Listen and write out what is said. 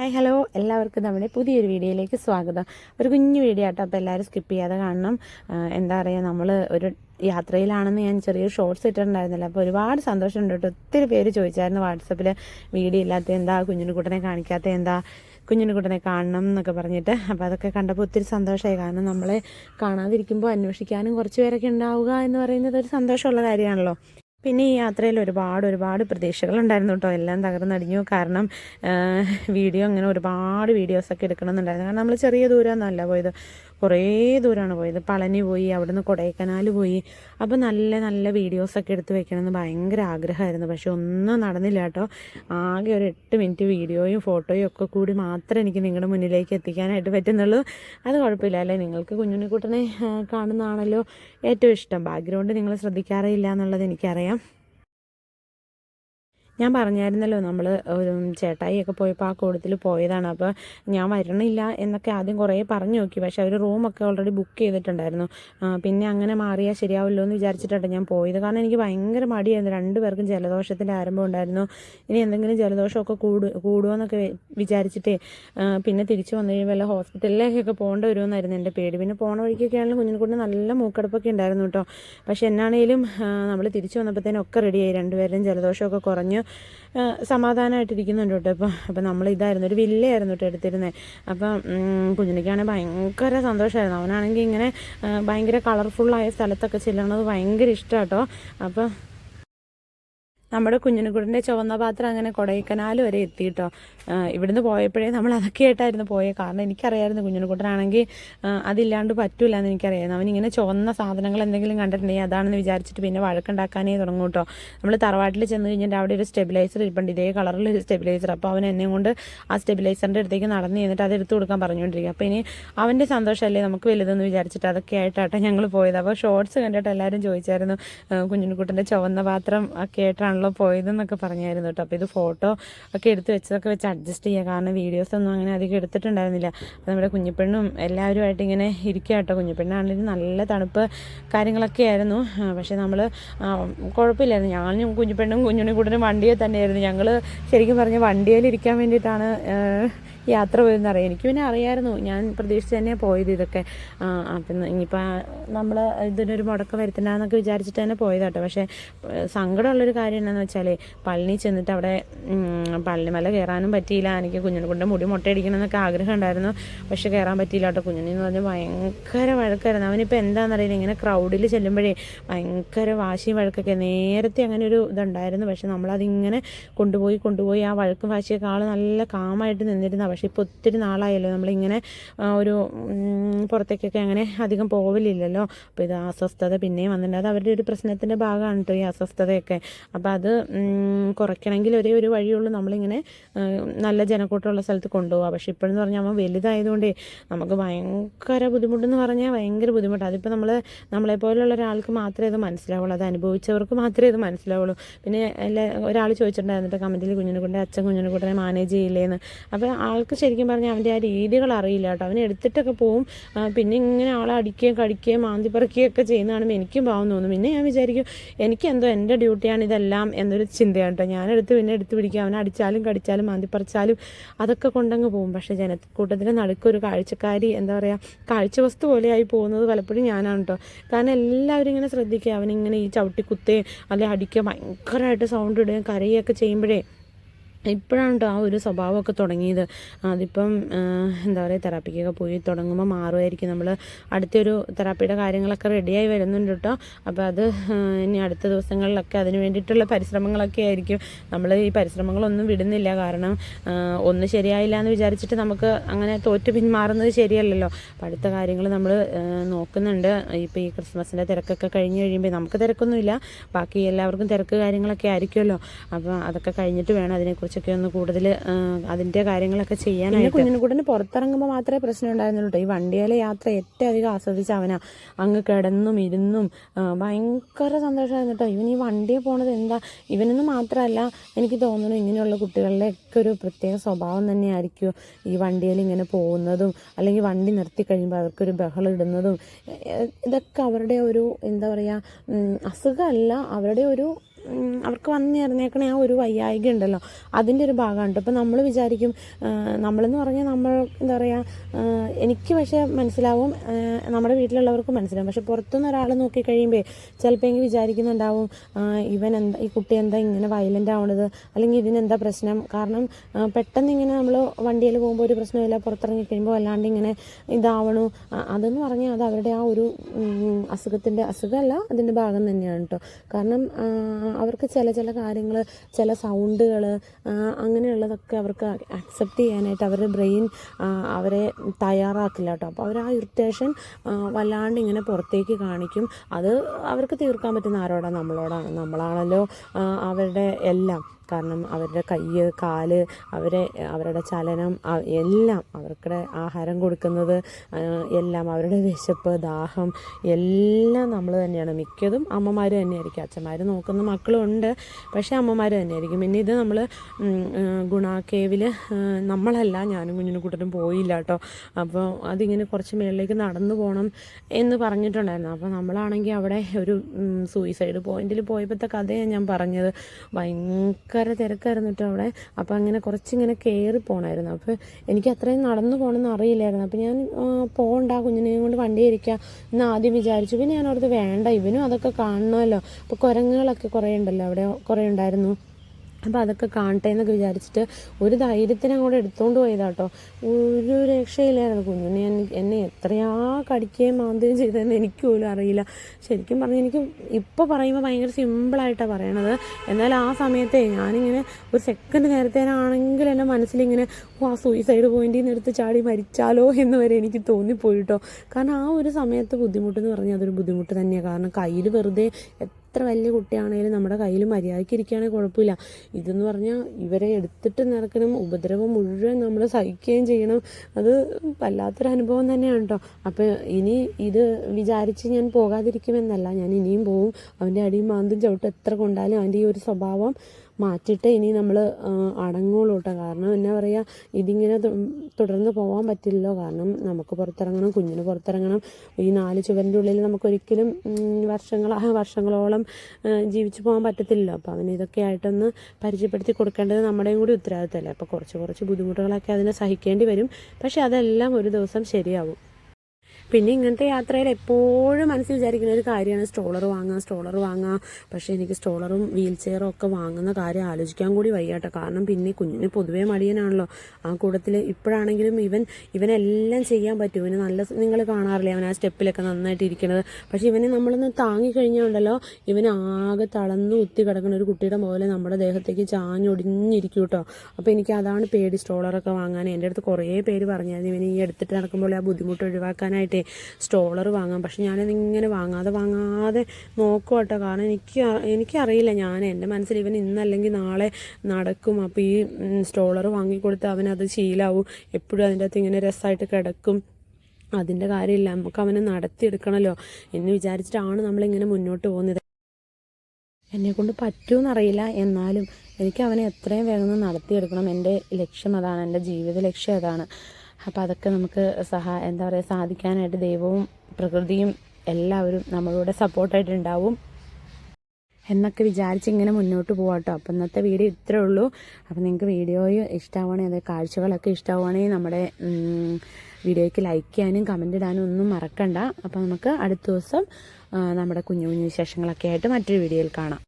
Hi hello എല്ലാവർക്കും നമ്മുടെ പുതിയൊരു വീഡിയോയിലേക്ക് സ്വാഗതം. ഒരു കുഞ്ഞു വീഡിയോ ആട്ടോ. അപ്പോൾ എല്ലാവരും സ്കിപ്പ് ചെയ്യാതെ കാണണം. എന്താ പറയുക നമ്മൾ ഒരു യാത്രയിലാണെന്ന് ഞാൻ ചെറിയ ഷോർട്സ് ഇട്ടിട്ടുണ്ടായിരുന്നില്ല. അപ്പോൾ ഒരുപാട് സന്തോഷമുണ്ട് കേട്ടോ. ഒത്തിരി പേര് ചോദിച്ചായിരുന്നു വാട്സപ്പിൽ വീഡിയോ ഇല്ലാത്ത എന്താ കുഞ്ഞിനുകുട്ടനെ കാണിക്കാത്ത എന്താ കുഞ്ഞിനുകുട്ടനെ കാണണം എന്നൊക്കെ പറഞ്ഞിട്ട്. അപ്പോൾ അതൊക്കെ കണ്ടപ്പോൾ ഒത്തിരി സന്തോഷമായി കാരണം നമ്മളെ കാണാതിരിക്കുമ്പോൾ അന്വേഷിക്കാനും കുറച്ച് പേരൊക്കെ ഉണ്ടാവുക എന്ന് പറയുന്നത് ഒരു സന്തോഷമുള്ള കാര്യമാണല്ലോ. പിന്നെ ഈ യാത്രയിൽ ഒരുപാട് ഒരുപാട് പ്രതീക്ഷകളുണ്ടായിരുന്നു കേട്ടോ. എല്ലാം തകർന്നടിഞ്ഞു കാരണം വീഡിയോ അങ്ങനെ ഒരുപാട് വീഡിയോസൊക്കെ എടുക്കണമെന്നുണ്ടായിരുന്നു. കാരണം നമ്മൾ ചെറിയ ദൂരമൊന്നുമല്ല പോയത്. കുറേ ദൂരമാണ് പോയത്. പളനി പോയി അവിടുന്ന് കൊടൈക്കനാൽ പോയി. അപ്പോൾ നല്ല നല്ല വീഡിയോസൊക്കെ എടുത്ത് വെക്കണമെന്ന് ഭയങ്കര ആഗ്രഹമായിരുന്നു. പക്ഷെ ഒന്നും നടന്നില്ല കേട്ടോ. ആകെ ഒരു എട്ട് മിനിറ്റ് വീഡിയോയും ഫോട്ടോയും ഒക്കെ കൂടി മാത്രമേ എനിക്ക് നിങ്ങളുടെ മുന്നിലേക്ക് എത്തിക്കാനായിട്ട് പറ്റുന്നുള്ളൂ. അത് കുഴപ്പമില്ല അല്ലേ? നിങ്ങൾക്ക് കുഞ്ഞുണ്ണിക്കുട്ടനെ കാണുന്നതാണല്ലോ ഏറ്റവും ഇഷ്ടം. ബാക്ക്ഗ്രൗണ്ട് നിങ്ങൾ ശ്രദ്ധിക്കാറേ ഇല്ല എന്നുള്ളത് എനിക്കറിയാം. ഞാൻ പറഞ്ഞായിരുന്നല്ലോ നമ്മൾ ചേട്ടായിയൊക്കെ പോയപ്പോൾ ആ കൂടത്തിൽ പോയതാണ്. അപ്പോൾ ഞാൻ വരണില്ല എന്നൊക്കെ ആദ്യം കുറേ പറഞ്ഞു നോക്കി. പക്ഷേ അവർ റൂമൊക്കെ ഓൾറെഡി ബുക്ക് ചെയ്തിട്ടുണ്ടായിരുന്നു. പിന്നെ അങ്ങനെ മാറിയാൽ ശരിയാവില്ലോ എന്ന് വിചാരിച്ചിട്ടാണ് ഞാൻ പോയത്. കാരണം എനിക്ക് ഭയങ്കര മടിയായിരുന്നു. രണ്ടുപേർക്കും ജലദോഷത്തിന്റെ ആരംഭം ഉണ്ടായിരുന്നു. ഇനി എന്തെങ്കിലും ജലദോഷമൊക്കെ കൂടു കൂടുമെന്നൊക്കെ വിചാരിച്ചിട്ടേ പിന്നെ തിരിച്ചു വന്നു കഴിയുമ്പോൾ വല്ല ഹോസ്പിറ്റലിലേക്കൊക്കെ പോകേണ്ട വരുമെന്നായിരുന്നു എന്റെ പേടി. പിന്നെ പോണ വഴിക്കൊക്കെ ആണെങ്കിലും കുഞ്ഞിനെ കൊണ്ട് നല്ല മൂക്കടപ്പൊക്കെ ഉണ്ടായിരുന്നു കേട്ടോ. പക്ഷെ എന്നാണേലും നമ്മൾ തിരിച്ചു വന്നപ്പോഴത്തേനും ഒക്കെ റെഡിയായി രണ്ടുപേരുടെയും ജലദോഷമൊക്കെ കുറഞ്ഞു. സമാധാനമായിട്ടിരിക്കുന്നുണ്ട് കേട്ടോ അപ്പോൾ അപ്പോൾ നമ്മൾ ഇതായിരുന്നു ഒരു വില്ലയായിരുന്നു കേട്ടോ എടുത്തിരുന്നത് അപ്പം കുഞ്ഞിനിക്കാണെങ്കിൽ ഭയങ്കര സന്തോഷമായിരുന്നു അവനാണെങ്കിൽ ഇങ്ങനെ ഭയങ്കര കളർഫുള്ളായ സ്ഥലത്തൊക്കെ ചെല്ലണത് ഭയങ്കര ഇഷ്ടമാണ് കേട്ടോ. അപ്പോൾ നമ്മുടെ കുഞ്ഞിനുകുടിന്റെ ചുവന്ന പാത്രം അങ്ങനെ കൊടൈക്കനാൽ വരെ എത്തി കേട്ടോ ഇവിടുന്ന് പോയപ്പോഴേ നമ്മൾ അതൊക്കെ ആയിട്ടായിരുന്നു പോയത് കാരണം എനിക്കറിയായിരുന്നു കുഞ്ഞിനുകുട്ടനാണെങ്കിൽ അതില്ലാണ്ട് പറ്റൂല എന്ന് എനിക്കറിയായിരുന്നു. അവനിങ്ങനെ ചുവന്ന സാധനങ്ങൾ എന്തെങ്കിലും കണ്ടിട്ടുണ്ടെങ്കിൽ അതാണെന്ന് വിചാരിച്ചിട്ട് പിന്നെ വഴക്കുണ്ടാക്കാനേ തുടങ്ങും കേട്ടോ നമ്മൾ തറവാട്ടിൽ ചെന്ന് കഴിഞ്ഞിട്ട് അവിടെ ഒരു സ്റ്റെബിലൈസർ ഇരിപ്പുണ്ട്. ഇതേ കളറിൽ ഒരു സ്റ്റെബിലൈസർ. അപ്പോൾ അവൻ എന്നെ കൊണ്ട് ആ സ്റ്റെബിലൈസറിന്റെ അടുത്തേക്ക് നടന്ന് ചെന്നിട്ട് അത് എടുത്തു കൊടുക്കാൻ പറഞ്ഞുകൊണ്ടിരിക്കുക അപ്പോൾ ഇനി അവന്റെ സന്തോഷമല്ലേ നമുക്ക് വലുതെന്ന് വിചാരിച്ചിട്ട് അതൊക്കെ ആയിട്ടാട്ടോ ഞങ്ങൾ പോയത്. അപ്പോൾ ഷോർട്സ് കണ്ടിട്ട് എല്ലാവരും ചോദിച്ചായിരുന്നു കുഞ്ഞിനുകുട്ടന്റെ ചുവന്ന പാത്രം ഒക്കെ ആയിട്ടാണല്ലോ പോയതെന്നൊക്കെ പറഞ്ഞായിരുന്നു കേട്ടോ. അപ്പോൾ ഇത് ഫോട്ടോ ഒക്കെ എടുത്ത് വെച്ചതൊക്കെ വെച്ച് അഡ്ജസ്റ്റ് ചെയ്യുക കാരണം വീഡിയോസ് ഒന്നും അങ്ങനെ അധികം എടുത്തിട്ടുണ്ടായിരുന്നില്ല. അപ്പോൾ നമ്മുടെ കുഞ്ഞിപ്പെണ്ണും എല്ലാവരുമായിട്ട് ഇങ്ങനെ ഇരിക്കുക കേട്ടോ. കുഞ്ഞിപ്പെണ്ണാണെങ്കിലും നല്ല തണുപ്പ് കാര്യങ്ങളൊക്കെ ആയിരുന്നു. പക്ഷേ നമ്മൾ കുഴപ്പമില്ലായിരുന്നു. ഞാനും കുഞ്ഞിപ്പെണ്ണും കുഞ്ഞുണ്ണി കൂടുതലും വണ്ടിയിൽ തന്നെയായിരുന്നു. ഞങ്ങൾ ശരിക്കും പറഞ്ഞ വണ്ടിയിൽ ഇരിക്കാൻ വേണ്ടിയിട്ടാണ് യാത്ര പോയതെന്ന് അറിയാം എനിക്ക് പിന്നെ അറിയായിരുന്നു. ഞാൻ പ്രതീക്ഷിച്ച് തന്നെ പോയത് ഇതൊക്കെ. പിന്നെ ഇനിയിപ്പോൾ നമ്മൾ ഇതിനൊരു മുടക്കം വരുത്തണ്ടെന്നൊക്കെ വിചാരിച്ചിട്ട് തന്നെ പോയതാട്ടോ. പക്ഷേ സങ്കടമുള്ളൊരു കാര്യം എന്താണെന്ന് വെച്ചാൽ പള്ളി ചെന്നിട്ട് അവിടെ പള്ളി പള്ളിമല കയറാനും പറ്റിയില്ല. എനിക്ക് കുഞ്ഞിനെ കൊണ്ട് മുടി മുട്ടയടിക്കണം എന്നൊക്കെ ആഗ്രഹം ഉണ്ടായിരുന്നു. പക്ഷെ കയറാൻ പറ്റിയില്ല കേട്ടോ. കുഞ്ഞിനെ എന്ന് പറഞ്ഞാൽ ഭയങ്കര വഴക്കായിരുന്നു. അവനിപ്പോൾ എന്താണെന്നറിയില്ല ഇങ്ങനെ ക്രൗഡിൽ ചെല്ലുമ്പോഴേ ഭയങ്കര വാശിയും വഴക്കൊക്കെ നേരത്തെ അങ്ങനെ ഒരു ഇതുണ്ടായിരുന്നു. പക്ഷെ നമ്മളതിങ്ങനെ കൊണ്ടുപോയി കൊണ്ടുപോയി ആ വഴക്കും വാശിയൊക്കെ ആൾ നല്ല കാമായിട്ട് നിന്നിരുന്ന. പക്ഷെ ഇപ്പോൾ ഒത്തിരി നാളായല്ലോ നമ്മളിങ്ങനെ ഒരു പുറത്തേക്കൊക്കെ അങ്ങനെ അധികം പോവലില്ലല്ലോ. അപ്പോൾ ഇത് അസ്വസ്ഥത പിന്നെയും വന്നിട്ടുണ്ട്. അത് അവരുടെ ഒരു പ്രശ്നത്തിന്റെ ഭാഗമാണ് കേട്ടോ ഈ അസ്വസ്ഥതയൊക്കെ. അപ്പോൾ അത് കുറയ്ക്കണമെങ്കിൽ ഒരേ ഒരു വഴിയുള്ളൂ നമ്മളിങ്ങനെ നല്ല ജനക്കൂട്ടമുള്ള സ്ഥലത്ത് കൊണ്ടുപോകുക പക്ഷേ ഇപ്പോഴെന്ന് പറഞ്ഞാൽ അവൻ വലുതായതുകൊണ്ടേ നമുക്ക് ഭയങ്കര ബുദ്ധിമുട്ടെന്ന് പറഞ്ഞാൽ ഭയങ്കര ബുദ്ധിമുട്ടാണ് അതിപ്പോൾ നമ്മൾ നമ്മളെപ്പോലുള്ള ഒരാൾക്ക് മാത്രമേ ഇത് മനസ്സിലാവുള്ളൂ. അത് അനുഭവിച്ചവർക്ക് മാത്രമേ ഇത് മനസ്സിലാവുള്ളൂ. പിന്നെ എല്ലാ ഒരാൾ ചോദിച്ചിട്ടുണ്ടായിരുന്നു കമന്റിൽ കുഞ്ഞിനെ കൊണ്ട് അച്ഛൻ കുഞ്ഞിനെ കൂടെ മാനേജ് ചെയ്യില്ലേന്ന്. അപ്പോൾ ആൾക്ക് ശരിക്കും പറഞ്ഞാൽ അവന്റെ ആ രീതികൾ അറിയില്ല കേട്ടോ. അവൻ എടുത്തിട്ടൊക്കെ പോവും. പിന്നെ ഇങ്ങനെ ആളെ അടിക്കുകയും കടിക്കുകയും മാന്തി പറിക്കുകയും ഒക്കെ എനിക്കും പാവം തോന്നും. പിന്നെ ഞാൻ വിചാരിക്കും എനിക്കെന്തോ എന്റെ ഡ്യൂട്ടിയാണ് ഇതെല്ലാം എന്നൊരു ചിന്തയാണ് കേട്ടോ. ഞാനെടുത്ത് പിന്നെ എടുത്ത് പിടിക്കുക അവനെ അടിച്ചാലും കടിച്ചാലും മാന്തി പറിച്ചാലും അതൊക്കെ കൊണ്ടങ്ങ് പോകും പക്ഷേ ജനക്കൂട്ടത്തിന്റെ നടുക്കൊരു കാഴ്ചക്കാരി എന്താ പറയുക കാഴ്ച വസ്തു പോലെയായി പോകുന്നത് പലപ്പോഴും ഞാനാണ് കേട്ടോ. കാരണം എല്ലാവരും ഇങ്ങനെ ശ്രദ്ധിക്കുക. അവനിങ്ങനെ ഈ ചവിട്ടി കുത്തുകയും അല്ലെങ്കിൽ അടിക്കുക ഭയങ്കരമായിട്ട് സൗണ്ട് ഇടുകയും കരയുകയൊക്കെ ചെയ്യുമ്പോഴേ ഇപ്പോഴാണ് ആ ഒരു സ്വഭാവമൊക്കെ തുടങ്ങിയത്. അതിപ്പം എന്താ പറയുക തെറാപ്പിക്കൊക്കെ പോയി തുടങ്ങുമ്പോൾ മാറുമായിരിക്കും. നമ്മൾ അടുത്തൊരു തെറാപ്പിയുടെ കാര്യങ്ങളൊക്കെ റെഡിയായി വരുന്നുണ്ട് കേട്ടോ അപ്പോൾ അത് ഇനി അടുത്ത ദിവസങ്ങളിലൊക്കെ അതിന് വേണ്ടിയിട്ടുള്ള പരിശ്രമങ്ങളൊക്കെ ആയിരിക്കും. നമ്മൾ ഈ പരിശ്രമങ്ങളൊന്നും വിടുന്നില്ല. കാരണം ഒന്ന് ശരിയായില്ല എന്ന് വിചാരിച്ചിട്ട് നമുക്ക് അങ്ങനെ തോറ്റ് പിന്മാറുന്നത് ശരിയല്ലല്ലോ. അപ്പോൾ അടുത്ത കാര്യങ്ങൾ നമ്മൾ നോക്കുന്നുണ്ട്. ഇപ്പോൾ ഈ ക്രിസ്മസിന്റെ തിരക്കൊക്കെ കഴിഞ്ഞ് കഴിയുമ്പോൾ നമുക്ക് തിരക്കൊന്നുമില്ല. ബാക്കി എല്ലാവർക്കും തിരക്ക് കാര്യങ്ങളൊക്കെ ആയിരിക്കുമല്ലോ. അപ്പോൾ അതൊക്കെ കഴിഞ്ഞിട്ട് വേണം അതിനെക്കുറിച്ചൊക്കെ ഒന്ന് കൂടുതൽ അതിന്റെ കാര്യങ്ങളൊക്കെ ചെയ്യാനായിട്ട്. കുഞ്ഞിനുകൂടിന് പുറത്തിറങ്ങുമ്പോൾ മാത്രമേ പ്രശ്നം ഉണ്ടായിരുന്നുള്ളൂ ഈ വണ്ടിയിലെ യാത്ര ഏറ്റവും അധികം ആസ്വദിച്ച അവനാ അങ്ങ് കിടന്നും ഇരുന്നും ഭയങ്കര സന്തോഷമായിരുന്നു കേട്ടോ. ഇവൻ ഈ വണ്ടിയിൽ പോണത് എന്താ? ഇവനെന്ന് മാത്രമല്ല എനിക്ക് തോന്നുന്നു ഇങ്ങനെയുള്ള കുട്ടികളുടെയൊക്കെ ഒരു പ്രത്യേക സ്വഭാവം തന്നെയായിരിക്കും ഈ വണ്ടിയിൽ ഇങ്ങനെ പോകുന്നതും അല്ലെങ്കിൽ വണ്ടി നിർത്തി കഴിയുമ്പോൾ അവർക്കൊരു ബഹളം ഇടുന്നതും. ഇതൊക്കെ അവരുടെ ഒരു എന്താ പറയുക അസുഖമല്ല അവരുടെ ഒരു അവർക്ക് വന്ന് ചേർന്നേക്കണ ആ ഒരു വയ്യായിക ഉണ്ടല്ലോ. അതിന്റെ ഒരു ഭാഗമാണ് ഇപ്പം നമ്മൾ വിചാരിക്കും നമ്മളെന്ന് പറഞ്ഞാൽ നമ്മൾ എന്താ പറയുക എനിക്ക് പക്ഷേ മനസ്സിലാവും നമ്മുടെ വീട്ടിലുള്ളവർക്ക് മനസ്സിലാവും. പക്ഷെ പുറത്തുനിന്ന് ഒരാൾ നോക്കിക്കഴിയുമ്പോൾ ചിലപ്പോൾ എങ്കിൽ വിചാരിക്കുന്നുണ്ടാവും ഇവൻ എന്താ ഈ കുട്ടി എന്താ ഇങ്ങനെ വയലന്റ് ആവണത്? അല്ലെങ്കിൽ ഇതിനെന്താ പ്രശ്നം? കാരണം പെട്ടെന്ന് ഇങ്ങനെ നമ്മൾ വണ്ടിയിൽ പോകുമ്പോൾ ഒരു പ്രശ്നമില്ല പുറത്തിറങ്ങി കഴിയുമ്പോൾ അല്ലാണ്ട് ഇങ്ങനെ ഇതാവണു. അതെന്ന് പറഞ്ഞാൽ അത് അവരുടെ ആ ഒരു അസുഖത്തിന്റെ അസുഖമല്ല അതിന്റെ ഭാഗം തന്നെയാണ് കേട്ടോ. കാരണം അവർക്ക് ചില ചില കാര്യങ്ങൾ ചില സൗണ്ടുകൾ അങ്ങനെയുള്ളതൊക്കെ അവർക്ക് അക്സെപ്റ്റ് ചെയ്യാനായിട്ട് അവരുടെ ബ്രെയിൻ അവരെ തയ്യാറാക്കില്ല കേട്ടോ. അപ്പോൾ അവർ ആ ഇറിറ്റേഷൻ വല്ലാണ്ട് ഇങ്ങനെ പുറത്തേക്ക് കാണിക്കും. അത് അവർക്ക് തീർക്കാൻ പറ്റുന്ന ആരോടാണ് നമ്മളോടാണ് നമ്മളാണല്ലോ അവരുടെ എല്ലാം. കാരണം അവരുടെ കൈ കാൽ അവരെ അവരുടെ ചലനം എല്ലാം അവർക്കുടെ ആഹാരം കൊടുക്കുന്നത് എല്ലാം അവരുടെ വിശപ്പ് ദാഹം എല്ലാം നമ്മൾ തന്നെയാണ്. മിക്കതും അമ്മമാർ തന്നെയായിരിക്കും. അച്ഛന്മാർ നോക്കുന്ന മക്കളുണ്ട് പക്ഷേ അമ്മമാർ തന്നെയായിരിക്കും. പിന്നെ ഇത് നമ്മൾ ഗുണാക്കേവിൽ നമ്മളല്ല. ഞാനും കുഞ്ഞിനും കൂട്ടരും പോയില്ല കേട്ടോ. അപ്പോൾ അതിങ്ങനെ കുറച്ച് മേളിലേക്ക് നടന്നു പോകണം എന്ന് പറഞ്ഞിട്ടുണ്ടായിരുന്നു. അപ്പോൾ നമ്മളാണെങ്കിൽ അവിടെ ഒരു സൂയിസൈഡ് പോയിന്റിൽ പോയപ്പോഴത്തെ കഥയാണ് ഞാൻ പറഞ്ഞത്. ഭയങ്കര തിരക്കായിരുന്നു കേട്ടോ അവിടെ. അപ്പോൾ അങ്ങനെ കുറച്ചിങ്ങനെ കയറി പോകണമായിരുന്നു അപ്പോൾ എനിക്ക് അത്രയും നടന്നു പോകണമെന്ന് അറിയില്ലായിരുന്നു. അപ്പോൾ ഞാൻ പോകണ്ട കുഞ്ഞിനെയും കൊണ്ട് വണ്ടി ഇരിക്കുക എന്ന് ആദ്യം വിചാരിച്ചു. പിന്നെ ഞാൻ അവിടുത്തെ വേണ്ട ഇവനും അതൊക്കെ കാണണമല്ലോ. അപ്പോൾ കുരങ്ങുകളൊക്കെ കുറേ ഉണ്ടല്ലോ അവിടെ കുറേ ഉണ്ടായിരുന്നു. അപ്പോൾ അതൊക്കെ കാണട്ടെ എന്നൊക്കെ വിചാരിച്ചിട്ട് ഒരു ധൈര്യത്തിന് അങ്ങോട്ട് എടുത്തുകൊണ്ട് പോയതാട്ടോ. ഒരു രക്ഷയില്ലായിരുന്നു. കുഞ്ഞിനെ എന്നെ എത്രയാ കടിക്കുകയും മാന്തുകയും ചെയ്തതെന്ന് എനിക്ക് പോലും അറിയില്ല. ശരിക്കും പറഞ്ഞു എനിക്ക് ഇപ്പോൾ പറയുമ്പോൾ ഭയങ്കര സിമ്പിളായിട്ടാണ് പറയണത്. എന്നാൽ ആ സമയത്തെ ഞാനിങ്ങനെ ഒരു സെക്കൻഡ് നേരത്തേനാണെങ്കിൽ എന്റെ മനസ്സിലിങ്ങനെ ആ സൂയിസൈഡ് പോയിന്റിൽ നിന്ന് എടുത്ത് ചാടി മരിച്ചാലോ എന്ന് വരെ എനിക്ക് തോന്നിപ്പോയിട്ടോ. കാരണം ആ ഒരു സമയത്ത് ബുദ്ധിമുട്ടെന്ന് പറഞ്ഞാൽ അതൊരു ബുദ്ധിമുട്ട് തന്നെയാണ് കാരണം കയ്യിൽ വെറുതെ എത്ര വലിയ കുട്ടിയാണെങ്കിലും നമ്മുടെ കയ്യിൽ മര്യാദയ്ക്ക് ഇരിക്കുകയാണെങ്കിൽ കുഴപ്പമില്ല. ഇതെന്ന് പറഞ്ഞാൽ ഇവരെ എടുത്തിട്ട് നടക്കണം ഉപദ്രവം മുഴുവൻ നമ്മൾ സഹിക്കുകയും ചെയ്യണം. അത് വല്ലാത്തൊരു അനുഭവം തന്നെയാണ് കേട്ടോ അപ്പോൾ ഇനി ഇത് വിചാരിച്ച് ഞാൻ പോകാതിരിക്കുമെന്നല്ല ഞാൻ ഇനിയും പോവും. അവന്റെ അടിയും മാന്തും ചവിട്ടും എത്ര കൊണ്ടാലും അവന്റെ ഈ ഒരു സ്വഭാവം മാറ്റിയിട്ട് ഇനി നമ്മൾ അടങ്ങുള്ളൂ കേട്ടോ. കാരണം എന്നാ പറയുക ഇതിങ്ങനെ തുടർന്ന് പോകാൻ പറ്റില്ലല്ലോ. കാരണം നമുക്ക് പുറത്തിറങ്ങണം കുഞ്ഞിന് പുറത്തിറങ്ങണം. ഈ നാല് ചുവരിന്റെ ഉള്ളിൽ നമുക്കൊരിക്കലും വർഷങ്ങൾ വർഷങ്ങളോളം ജീവിച്ചു പോകാൻ പറ്റത്തില്ലല്ലോ. അപ്പോൾ അവന് ഇതൊക്കെ ആയിട്ടൊന്ന് പരിചയപ്പെടുത്തി കൊടുക്കേണ്ടത് നമ്മുടെയും കൂടി ഉത്തരവാദിത്തമല്ലേ. അപ്പോൾ കുറച്ച് കുറച്ച് ബുദ്ധിമുട്ടുകളൊക്കെ അതിനെ സഹിക്കേണ്ടി വരും. പക്ഷേ അതെല്ലാം ഒരു ദിവസം ശരിയാവും. പിന്നെ ഇങ്ങനത്തെ യാത്രയിൽ എപ്പോഴും മനസ്സിൽ വിചാരിക്കുന്ന ഒരു കാര്യമാണ് സ്ട്രോളർ വാങ്ങുക സ്ട്രോളർ വാങ്ങുക. പക്ഷേ എനിക്ക് സ്ട്രോളറും വീൽ ചെയറും ഒക്കെ വാങ്ങുന്ന കാര്യം ആലോചിക്കാൻ കൂടി വയ്യാട്ടോ. കാരണം പിന്നെ കുഞ്ഞിന് പൊതുവേ മടിയനാണല്ലോ. ആ കൂട്ടത്തിൽ ഇപ്പോഴാണെങ്കിലും ഇവൻ ഇവനെല്ലാം ചെയ്യാൻ പറ്റും. ഇവന് നല്ല നിങ്ങൾ കാണാറില്ലേ അവൻ ആ സ്റ്റെപ്പിലൊക്കെ നന്നായിട്ട് ഇരിക്കണത്? പക്ഷേ ഇവനെ നമ്മളൊന്ന് താങ്ങിക്കഴിഞ്ഞാൽ ഉണ്ടല്ലോ ഇവൻ ആകെ തളന്ന് ഉത്തി കിടക്കുന്ന ഒരു കുട്ടിയുടെ പോലെ നമ്മുടെ ദേഹത്തേക്ക് ചാഞ്ഞൊടിഞ്ഞിരിക്കും കേട്ടോ അപ്പോൾ എനിക്ക് അതാണ് പേടി സ്ട്രോളറൊക്കെ വാങ്ങാൻ. എന്റെ അടുത്ത് കുറേ പേര് പറഞ്ഞായിരുന്നു ഇവന് ഈ എടുത്തിട്ട് നടക്കുമ്പോൾ ആ ബുദ്ധിമുട്ട് ഒഴിവാക്കാനായിട്ടേ സ്റ്റോളർ വാങ്ങാം. പക്ഷെ ഞാനത് ഇങ്ങനെ വാങ്ങാതെ വാങ്ങാതെ നോക്കും കേട്ടോ കാരണം എനിക്ക് എനിക്കറിയില്ല ഞാൻ എന്റെ മനസ്സിൽ ഇവൻ ഇന്നല്ലെങ്കിൽ നാളെ നടക്കും. അപ്പോൾ ഈ സ്റ്റോളർ വാങ്ങിക്കൊടുത്ത് അവനത് ശീലാവും. എപ്പോഴും അതിന്റെ അകത്ത് ഇങ്ങനെ രസമായിട്ട് കിടക്കും. അതിന്റെ കാര്യമില്ല. നമുക്ക് അവനെ നടത്തിയെടുക്കണമല്ലോ എന്ന് വിചാരിച്ചിട്ടാണ് നമ്മളിങ്ങനെ മുന്നോട്ട് പോകുന്നത്. എന്നെ കൊണ്ട് പറ്റുമെന്നറിയില്ല എന്നാലും എനിക്ക് അവനെ എത്രയും വേഗം നടത്തിയെടുക്കണം. എന്റെ ലക്ഷ്യം അതാണ്. എന്റെ ജീവിത ലക്ഷ്യം അതാണ്. അപ്പോൾ അതൊക്കെ നമുക്ക് സഹാ എന്താ പറയുക സാധിക്കാനായിട്ട് ദൈവവും പ്രകൃതിയും എല്ലാവരും നമ്മളോട് സപ്പോർട്ടായിട്ടുണ്ടാവും. എന്നൊക്കെ വിചാരിച്ച് ഇങ്ങനെ മുന്നോട്ട് പോവാട്ടോ. അപ്പം ഇന്നത്തെ വീഡിയോ ഇത്രേ ഉള്ളൂ. അപ്പം നിങ്ങൾക്ക് വീഡിയോ ഇഷ്ടമാവുകയാണെങ്കിൽ അത് കാഴ്ചകളൊക്കെ ഇഷ്ടമാവുകയാണെങ്കിൽ നമ്മുടെ വീഡിയോയ്ക്ക് ലൈക്ക് ചെയ്യാനും കമന്റ് ഇടാനും ഒന്നും മറക്കണ്ട. അപ്പം നമുക്ക് അടുത്ത ദിവസം നമ്മുടെ കുഞ്ഞു കുഞ്ഞു വിശേഷങ്ങളൊക്കെ ആയിട്ട് മറ്റൊരു വീഡിയോയിൽ കാണാം.